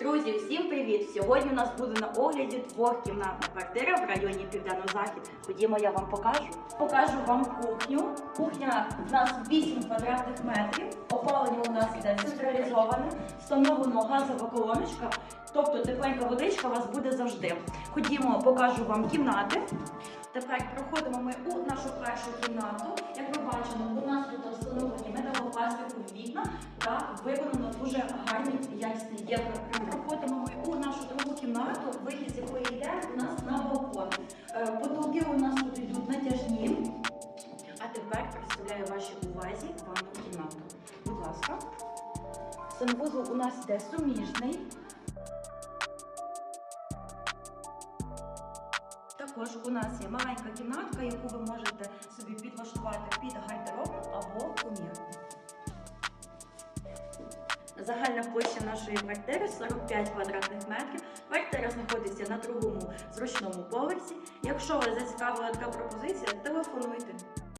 Друзі, всім привіт! Сьогодні у нас буде на огляді двохкімнатна квартира в районі Південно-Захід. Ходімо, я вам покажу. Покажу вам кухню. Кухня у нас 8 квадратних метрів. Опалення у нас іде централізоване, встановлено газова колоночка, тобто тепленька водичка у вас буде завжди. Ходімо, покажу вам кімнати. Тепер проходимо ми у нашу першу кімнату. Як ви бачимо, у нас тут встановлені металопластикові вікна та виконано дуже гарні якісні євро. Проходимо ми у нашу другу кімнату, вихід з якої йде у нас на балкон. Е, Потолки у нас тут йдуть натяжні. А тепер представляю вашій увазі ванну кімнату. Будь ласка. Санвузол у нас йде суміжний. Також у нас є маленька кімнатка, яку ви можете Загальна площа нашої квартири 45 квадратних метрів. Квартира знаходиться на другому зручному поверсі. Якщо вас зацікавила така пропозиція, телефонуйте.